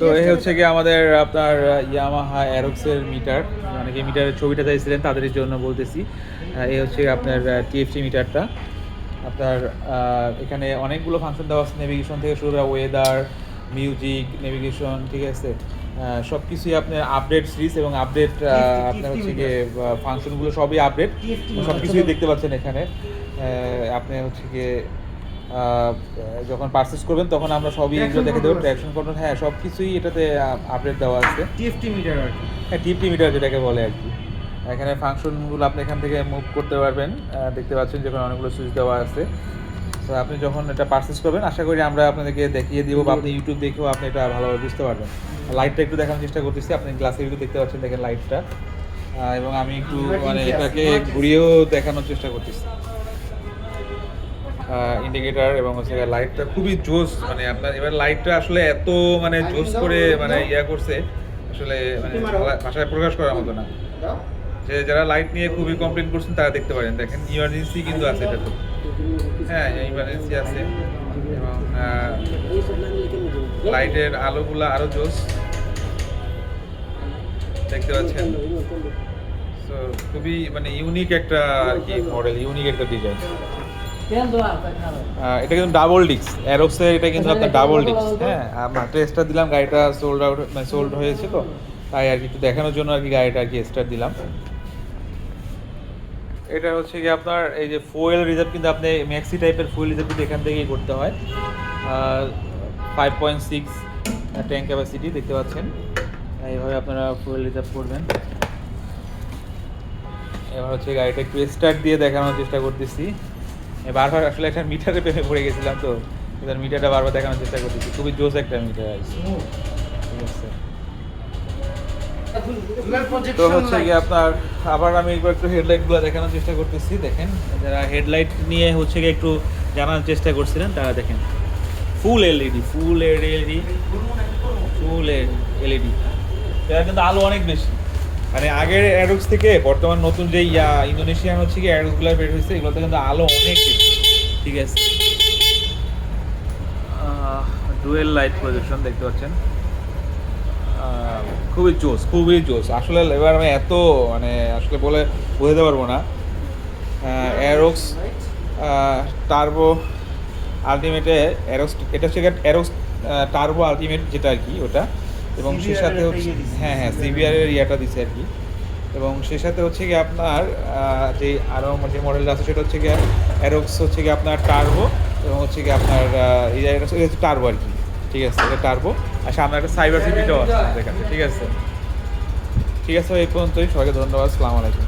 তো এই হচ্ছে কি আমাদের আপনার ইয়ামাহা অ্যারোক্সের মিটার অনেকে মিটারের ছবিটা চাইছিলেন তাদের জন্য বলতেছি। এই হচ্ছে আপনার টিএফসি মিটারটা আপনার এখানে অনেকগুলো ফাংশন দেওয়া আছে। নেভিগেশন থেকে শুরু করে ওয়েদার মিউজিক নেভিগেশন ঠিক আছে? সব কিছুই আপনার আপডেট সিরিজ এবং আপডেট আপনার হচ্ছে গিয়ে ফাংশনগুলো সবই আপডেট সব কিছুই দেখতে পাচ্ছেন এখানে। আপনি হচ্ছে গিয়ে যখন পারচেস করবেন তখন আমরা সবই এগুলো দেখে দেবো। ট্র্যাকশন কন্ট্রোল হ্যাঁ সব কিছুই এটাতে আপডেট দেওয়া আছে। টিএফটি মিটার আর কি। হ্যাঁ টিপটি মিটার যেটাকে বলে আর কি। এখানে ফাংশনগুলো আপনি এখান থেকে মুভ করতে পারবেন। দেখতে পাচ্ছেন যখন অনেকগুলো সুইচ দেওয়া আছে। তো আপনি যখন এটা পারচেস করবেন আশা করি আমরা আপনাদেরকে দেখিয়ে দিব বা আপনি ইউটিউব দেখেও আপনি এটা ভালোভাবে বুঝতে পারবেন। লাইটটা একটু দেখানোর চেষ্টা করতেছি। আপনি গ্লাসের ভিতরে দেখতে পাচ্ছেন দেখেন লাইটটা এবং আমি একটু মানে এটাকে ঘুরিয়েও দেখানোর চেষ্টা করতেছি। ইন্ডিকেটর এবং হচ্ছে লাইটটা খুবই জোস মানে আপনার এবার লাইটটা আসলে এত মানে জোস করে মানে ইয়া করছে, আসলে মানে ভাষায় প্রকাশ করার মতো না। যে যারা লাইট নিয়ে খুবই কমপ্লেন করছেন, তারা দেখতে পারেন। দেখেন ইমার্জেন্সি কিন্তু আছে এটা তো। হ্যাঁ ইমার্জেন্সি আছে। এবং লাইটের আলোগুলো আরও জোস। দেখতে পাচ্ছেন? তো খুবই মানে ইউনিক একটা আর কি মডেল ইউনিক একটা ডিজাইন এটা কিন্তু ডাবল ডিস্ক অ্যারোক্সের এটা কিন্তু আপনার ডাবল ডিস্ক হ্যাঁ আমরা টেস্টটা দিলাম গাড়িটা সোল্ড আউট মানে সোল্ড হয়েছে তো। তাই আর কি একটু দেখানোর জন্য আর কি গাড়িটা আর কি এক্সট্রা দিলাম। এটা হচ্ছে কি আপনার এই যে ফুয়েল রিজার্ভ কিন্তু আপনি ম্যাক্সি টাইপের ফুয়েল রিজার্ভ কিন্তু এখান থেকেই করতে হয়। Five point six tank capacity দেখতে পাচ্ছেন। এইভাবে আপনারা ফুয়েল রিজার্ভ করবেন। এবার হচ্ছে গাড়িটা একটু স্টার্ট দিয়ে দেখানোর চেষ্টা করতেছি। বারবার আসলে একটা মিটারে প্রেমে পড়ে গেছিলাম তো, এবার মিটারটা বারবার দেখানোর চেষ্টা করতেছি। খুবই জোস একটা মিটার আছে। তো হচ্ছে কি আপনার, আবার আমি একবার একটু হেডলাইটগুলো দেখানোর চেষ্টা করতেছি, দেখেন। যারা হেডলাইট নিয়ে হচ্ছে কি একটু জানার চেষ্টা করছিলেন, তারা দেখেন। Full LED full LED full LED এটা কিন্তু আলো অনেক বেশি। মানে আগের অ্যাডক্স থেকে বর্তমান নতুন যে ইয়া ইন্দোনেশিয়ান হচ্ছে কি অ্যাডক্সগুলো বের হয়েছে এগুলোতে কিন্তু আলো অনেক ঠিক আছে? ডুয়েল লাইট প্রজেকশন দেখতে পাচ্ছেন। খুবই জোস। খুবই জোস। আসলে এবার আমি এত মানে আসলে বলে বোঝাতে পারব না। অ্যারোক্স টার্বো আলটিমেটে অ্যারোক্স এটা হচ্ছে অ্যারোক্স টার্বো আলটিমেট যেটা আর কি ওটা। এবং সে সাথে হচ্ছে ইয়ে হ্যাঁ হ্যাঁ সিবিআর এর ইয়াটা দিছে আর কি। এবং সে সাথে হচ্ছে কি আপনার যে আরও যে মডেলটা আছে সেটা হচ্ছে কি অ্যারোক্স হচ্ছে কি আপনার টার্বো এবং হচ্ছে কি আপনার এই জায়গাটা হচ্ছে টার্বো আর কি। ঠিক আছে এটা টার্বো আর সামনে একটা সাইবার সিভিটাও আছে ঠিক আছে। ঠিক আছে এই পর্যন্তই। সবাইকে ধন্যবাদ আসসালামু আলাইকুম।